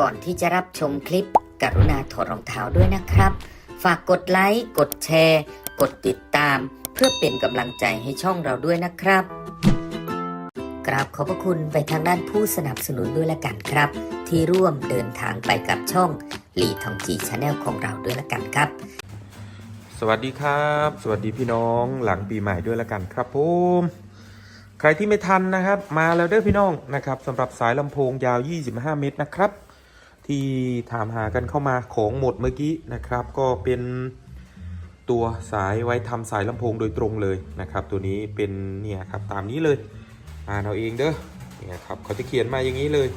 ก่อนที่จะรับชมคลิป กรุณาถอดรองเท้าด้วยนะครับ ฝากกดไลค์ กดแชร์ กดติดตาม เพื่อเป็นกำลังใจให้ช่องเราด้วยนะครับ กราบขอบพระคุณไปทางด้านผู้สนับสนุนด้วยละกันครับ ที่ร่วมเดินทางไปกับช่องหลีทองจีชาแนลของเราด้วยละกันครับ สวัสดีครับ สวัสดีพี่น้องหลังปีใหม่ด้วยละกันครับผมใครที่ไม่ทันนะครับ มาแล้วเด้อพี่น้องนะครับสำหรับสายลำโพงยาว 25 เมตรนะครับ ที่ถามหากันเข้ามาของหมดเมื่อกี้นะครับ ก็เป็นตัวสายไว้ทำสายลำโพงโดยตรงเลยนะครับ ตัวนี้เป็นเนี่ยครับตามนี้เลยอ่านเอาเองเด้อเนี่ยครับเขาจะเขียนมาอย่างนี้เลย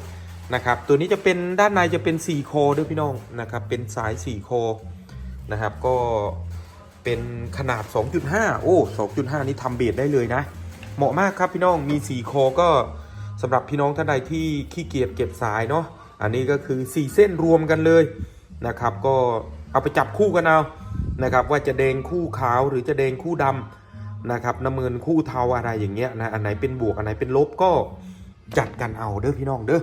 นะครับตัวนี้จะเป็นด้านในจะเป็น 4 โคด้วยพี่น้องนะครับเป็นสาย 4 โคนะครับก็เป็นขนาด 2.5 โอ้ 2.5 นี่ทำเบสได้เลยนะ เหมาะมากครับพี่น้องมี 4 โคก็สำหรับพี่น้องท่านใดที่ขี้เกียจเก็บสายเนาะ อันนี้ก็คือ 4 เส้นรวมกันเลยนะครับ ก็เอาไปจับคู่กันเอานะครับ ว่าจะแดงคู่ขาวหรือจะแดงคู่ดำนะครับน้ำเงินคู่เทาอะไรอย่างเงี้ยนะอันไหนเป็นบวกอันไหนเป็นลบก็จัดกันเอาเด้อพี่น้องเด้อ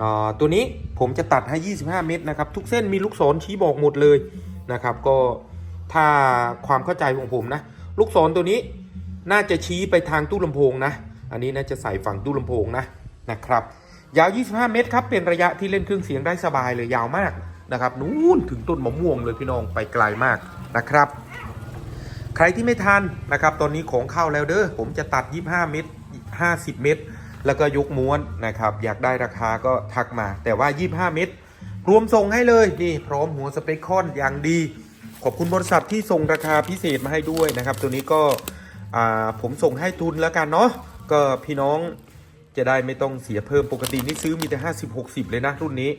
อตัวนี้ผมจะตัดให้ 25 เมตรนะครับ ทุกเส้นมีลูกศรชี้บอกหมดเลยนะครับ ก็ถ้าความเข้าใจของผมนะ ลูกศรตัวนี้น่าจะชี้ไปทางตู้ลำโพงนะ อันนี้น่าจะใส่ฝั่งตู้ลำโพงนะนะครับ ยาว 25 เมตรครับ เป็นระยะที่เล่นเครื่องเสียงได้สบายเลยยาวมากนะครับ นู้นถึงต้นมะม่วงเลยพี่น้องไปไกลมากนะครับ ใครที่ไม่ทันนะครับ ตอนนี้ของเข้าแล้วเด้อ ผมจะตัด 25 เมตร 50 เมตร แล้วก็ยกม้วนนะครับ อยากได้ราคาก็ทักมา แต่ว่า 25 เมตร รวมส่งให้เลยนี่พร้อมหัวสเปคคอนอย่างดี ขอบคุณบริษัทที่ส่งราคาพิเศษมาให้ด้วยนะครับ ตัวนี้ก็ผมส่งให้ทุนแล้วกันเนาะ ก็พี่น้อง จะได้ไม่ต้องเสียเพิ่มปกตินี่ซื้อมีแต่ 50 60 เลยนะรุ่นนี้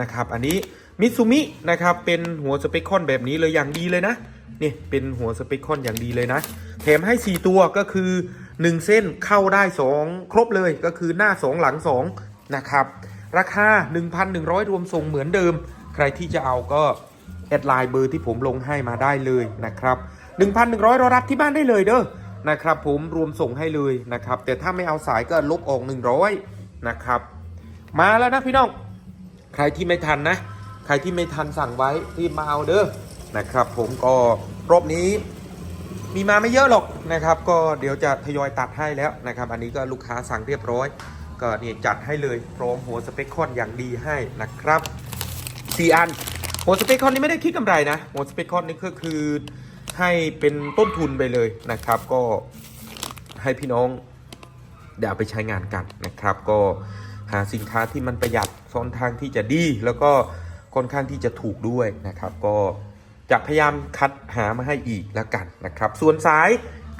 นะครับ อันนี้มิซูมินะครับเป็นหัวสเปคคอนแบบนี้เลยอย่างดีเลยนะนี่เป็นหัวสเปคคอนอย่างดีเลยนะ แถมให้ 4 ตัวก็คือ 1 เส้นเข้าได้ 2 ครบเลยก็คือหน้า 2 หลัง 2 นะครับ ราคา 1,100 รวมส่งเหมือนเดิม ใครที่จะเอาก็แอดไลน์เบอร์ที่ผมลงให้มาได้เลยนะครับ 1,100รอรับที่บ้านได้เลยเด้อ นะครับผมรวมส่งให้เลยนะครับ แต่ถ้าไม่เอาสายก็ลบออก 100 นะครับ มาแล้วนะพี่น้อง ใครที่ไม่ทันนะ ใครที่ไม่ทันสั่งไว้รีบมาเอาเด้อนะครับ ผมก็รอบนี้มีมาไม่เยอะหรอกนะครับ ก็เดี๋ยวจะทยอยตัดให้แล้วนะครับ อันนี้ก็ลูกค้าสั่งเรียบร้อย ก็เนี่ยจัดให้เลยพร้อมหัวสเปคคอนอย่างดีให้นะครับสี่อันหัวสเปคคอนนี้ไม่ได้คิดกำไรนะหัวสเปคคอนนี่ก็คือ ให้เป็นต้นทุนไปเลยนะครับ ก็ให้พี่น้องเดี๋ยวเอาไปใช้งานกันนะครับ ก็หาสินค้าที่มันประหยัดซ้อนทางที่จะดี แล้วก็ค่อนข้างที่จะถูกด้วยนะครับ ก็จะพยายามคัดหามาให้อีกแล้วกันนะครับ ส่วนสาย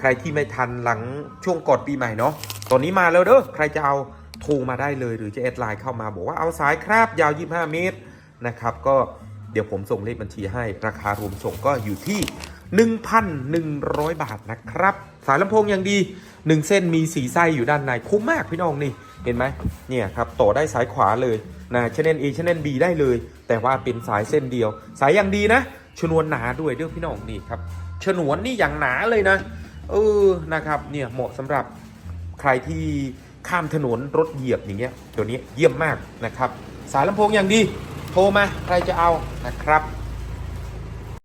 ใครที่ไม่ทันหลังช่วงก่อนปีใหม่เนาะตอนนี้มาแล้วเด้อใครจะเอาโทรมาได้เลยหรือจะแอดไลน์เข้ามาบอกว่าเอาสายครับยาว 25 เมตรนะครับ ก็เดี๋ยวผมส่งเลขบัญชีให้ราคารวมส่งก็อยู่ที่ 1,100 บาทนะครับ สายลำโพงอย่างดี 1 เส้นมีสีไส้อยู่ด้านใน คุ้มมากพี่น้องนี่ เห็นไหมเนี่ยครับ ต่อได้สายขวาเลยนะชแนล A ชแนล B ได้เลย แต่ว่าเป็นสายเส้นเดียว สายอย่างดีนะ ชนวนหนาด้วยเด้อพี่น้องนี่ครับ ชนวนนี่อย่างหนาเลยนะ เออนะครับเนี่ยเหมาะสำหรับใครที่ข้ามถนนรถเหยียบอย่างเงี้ยตัวนี้เยี่ยมมากนะครับ สายลำโพงอย่างดี โทรมาใครจะเอานะครับ